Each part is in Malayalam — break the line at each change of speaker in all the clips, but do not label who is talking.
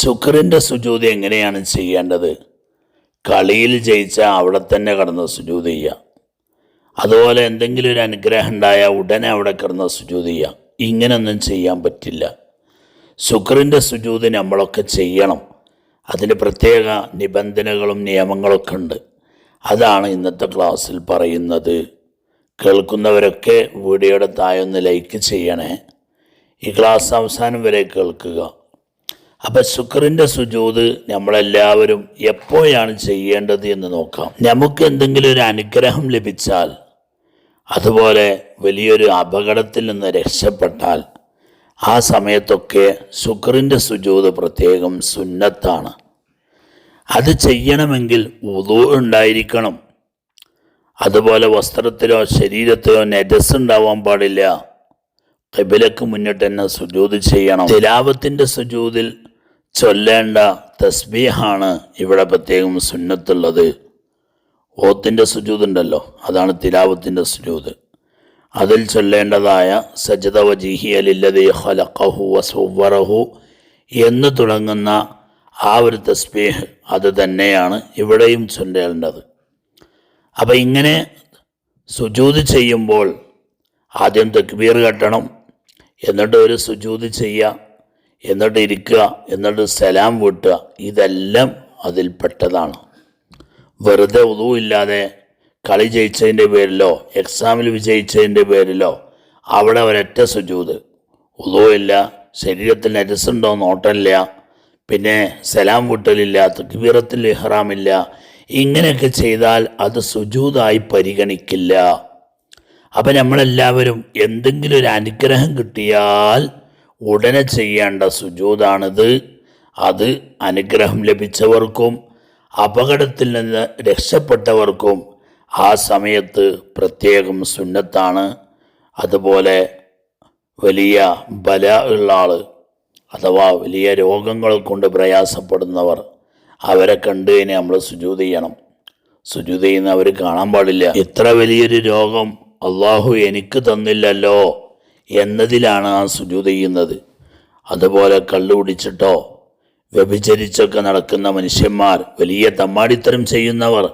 ശുക്രന്റെ സുജൂതി എങ്ങനെയാണ് ചെയ്യേണ്ടത്? കളിയിൽ ജയിച്ചാൽ അവിടെ തന്നെ കടന്ന് സുജൂതി ചെയ്യുക അതുപോലെ എന്തെങ്കിലും ഒരു അനുഗ്രഹം ഉണ്ടായാൽ ഉടനെ അവിടെ കിടന്ന് സുജൂതി ചെയ്യുക ഇങ്ങനൊന്നും ചെയ്യാൻ പറ്റില്ല. ശുക്രന്റെ സുജൂതി നമ്മളൊക്കെ ചെയ്യണം. അതിന് പ്രത്യേക നിബന്ധനകളും നിയമങ്ങളൊക്കെ ഉണ്ട്. അതാണ് ഇന്നത്തെ ക്ലാസ്സിൽ പറയുന്നത്. കേൾക്കുന്നവരൊക്കെ വീഡിയോയുടെ താഴെ ഒന്ന് ലൈക്ക് ചെയ്യണേ. ഈ ക്ലാസ് അവസാനം വരെ കേൾക്കുക. അപ്പം ശുക്രന്റെ സുജൂത് നമ്മളെല്ലാവരും എപ്പോഴാണ് ചെയ്യേണ്ടത് എന്ന് നോക്കാം. നമുക്ക് എന്തെങ്കിലും ഒരു അനുഗ്രഹം ലഭിച്ചാൽ അതുപോലെ വലിയൊരു അപകടത്തിൽ നിന്ന് രക്ഷപ്പെട്ടാൽ ആ സമയത്തൊക്കെ ശുക്രന്റെ സുജൂത് പ്രത്യേകം സുന്നത്താണ്. അത് ചെയ്യണമെങ്കിൽ ഉതു ഉണ്ടായിരിക്കണം. അതുപോലെ വസ്ത്രത്തിലോ ശരീരത്തിലോ നെജസ് ഉണ്ടാവാൻ പാടില്ല. കബിലക്ക് മുന്നിട്ട് തന്നെ സുജൂത് ചെയ്യണം. തിലാവത്തിന്റെ സുജൂതിൽ ചൊല്ലേണ്ട തസ്ബീഹാണ് ഇവിടെ പ്രത്യേകം സുന്നത്തുള്ളത്. ഓത്തിന്റെ സുജൂത് ഉണ്ടല്ലോ അതാണ് തിലാവത്തിന്റെ സുജൂത്. അതിൽ ചൊല്ലേണ്ടതായ സജദ വജീഹി അലില്ലതി ഹലഖഹു വസുവറഹു എന്ന് തുടങ്ങുന്ന ആ ഒരു തസ്ബീഹ് അത് തന്നെയാണ് ഇവിടെയും ചൊല്ലേണ്ടത്. അപ്പം ഇങ്ങനെ സുജൂത് ചെയ്യുമ്പോൾ ആദ്യം തക്ബീർ കെട്ടണം എന്നിട്ട് ഒരു സുജൂത് ചെയ്യുക എന്നിട്ട് ഇരിക്കുക എന്നിട്ട് സലാം വീട്ടുക. ഇതെല്ലാം അതിൽപ്പെട്ടതാണ് വെറുതെ ഉദു ഇല്ലാതെ കളി ജയിച്ചതിന്റെ പേരിലോ എക്സാമിൽ വിജയിച്ചതിന്റെ പേരിലോ അവിടെ ഒരൊറ്റ സുജൂത്. ഉദു ഇല്ല ശരീരത്തിൽ നരസുണ്ടോ നോട്ടമില്ല. പിന്നെ സലാം വിട്ടലില്ല തക്ബീറത്തിൽ ഇഹ്റാമില്ല ഇങ്ങനെയൊക്കെ ചെയ്താൽ അത് സുജൂതായി പരിഗണിക്കില്ല. അപ്പം നമ്മളെല്ലാവരും എന്തെങ്കിലും ഒരു അനുഗ്രഹം കിട്ടിയാൽ ഉടനെ ചെയ്യേണ്ട സുജൂതാണിത്. അത് അനുഗ്രഹം ലഭിച്ചവർക്കും അപകടത്തിൽ നിന്ന് രക്ഷപ്പെട്ടവർക്കും ആ സമയത്ത് പ്രത്യേകം സുന്നത്താണ്. അതുപോലെ വലിയ ബല ഉള്ള ആൾ അഥവാ വലിയ രോഗങ്ങൾ കൊണ്ട് പ്രയാസപ്പെടുന്നവർ അവരെ കണ്ടു നമ്മൾ സുജൂത് ചെയ്യണം. സുജൂത് ചെയ്യുന്ന അവർ കാണാൻ പാടില്ല. ഇത്ര വലിയൊരു രോഗം അള്ളാഹു എനിക്ക് തന്നില്ലല്ലോ. എന്നതിലാണ് ആ സുജൂത് ചെയ്യുന്നത്. അതുപോലെ കള്ളു കുടിച്ചിട്ടോ വ്യഭിചരിച്ചൊക്കെ നടക്കുന്ന മനുഷ്യന്മാർ വലിയ തമ്മാടിത്തരം ചെയ്യുന്നവർ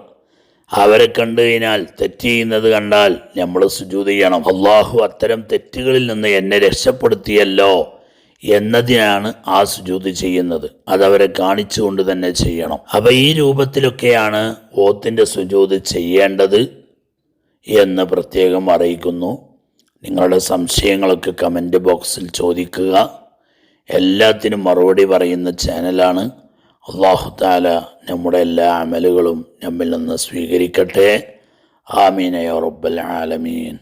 അവരെ കണ്ടു കഴിഞ്ഞാൽ തെറ്റ് ചെയ്യുന്നത് കണ്ടാൽ നമ്മൾ സുജൂത് ചെയ്യണം. അള്ളാഹു അത്തരം തെറ്റുകളിൽ നിന്ന് എന്നെ രക്ഷപ്പെടുത്തിയല്ലോ എന്നതിനാണ് ആ സുജൂത് ചെയ്യുന്നത്. അതവരെ കാണിച്ചുകൊണ്ട് തന്നെ ചെയ്യണം. അപ്പം ഈ രൂപത്തിലൊക്കെയാണ് ഓത്തിന്റെ സുജൂത് ചെയ്യേണ്ടത് എന്ന് പ്രത്യേകം അറിയിക്കുന്നു. നിങ്ങളുടെ സംശയങ്ങളൊക്കെ കമന്റ് ബോക്സിൽ ചോദിക്കുക. എല്ലാത്തിനും മറുപടി പറയുന്ന ചാനലാണ് അള്ളാഹു താല നമ്മുടെ എല്ലാ അമലുകളും നമ്മിൽ നിന്ന് സ്വീകരിക്കട്ടെ. ആമീനയോ റബ്ബൽ ആലമീൻ.